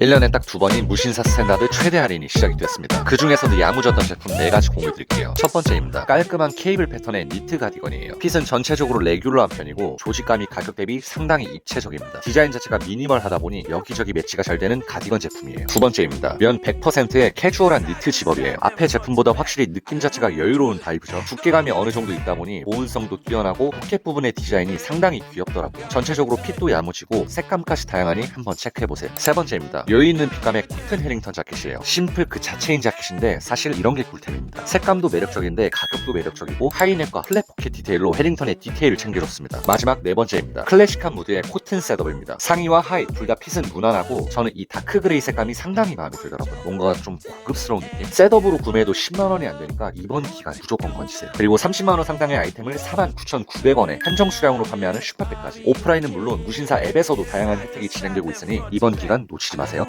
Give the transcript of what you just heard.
1년에 딱 두 번인 무신사 스탠다드 최대 할인이 시작이 됐습니다. 그 중에서도 야무졌던 제품 4가지 공유 드릴게요. 첫 번째입니다. 깔끔한 케이블 패턴의 니트 가디건이에요. 핏은 전체적으로 레귤러한 편이고 조직감이 가격 대비 상당히 입체적입니다. 디자인 자체가 미니멀하다 보니 여기저기 매치가 잘 되는 가디건 제품이에요. 두 번째입니다. 면 100%의 캐주얼한 니트 집업이에요. 앞에 제품보다 확실히 느낌 자체가 여유로운 바이브죠. 두께감이 어느 정도 있다 보니 보온성도 뛰어나고 포켓 부분의 디자인이 상당히 귀엽더라고요. 전체적으로 핏도 야무지고 색감까지 다양하니 한번 체크해보세요. 세 번째입니다. 여유 있는 핏감의 코튼 해링턴 자켓이에요. 심플 그 자체인 자켓인데 사실 이런 게 꿀템입니다. 색감도 매력적인데 가격도 매력적이고 하이넥과 플랫 포켓 디테일로 해링턴의 디테일을 챙겨줬습니다. 마지막 네 번째입니다. 클래식한 무드의 코튼 셋업입니다. 상의와 하의 둘다 핏은 무난하고 저는 이 다크 그레이 색감이 상당히 마음에 들더라고요. 뭔가 좀 고급스러운 느낌. 셋업으로 구매해도 10만 원이 안 되니까 이번 기간 무조건 건지세요. 그리고 30만 원 상당의 아이템을 49,900원에 한정 수량으로 판매하는 슈퍼백까지. 오프라인은 물론 무신사 앱에서도 다양한 혜택이 진행되고 있으니 이번 기간 놓치지 마세요.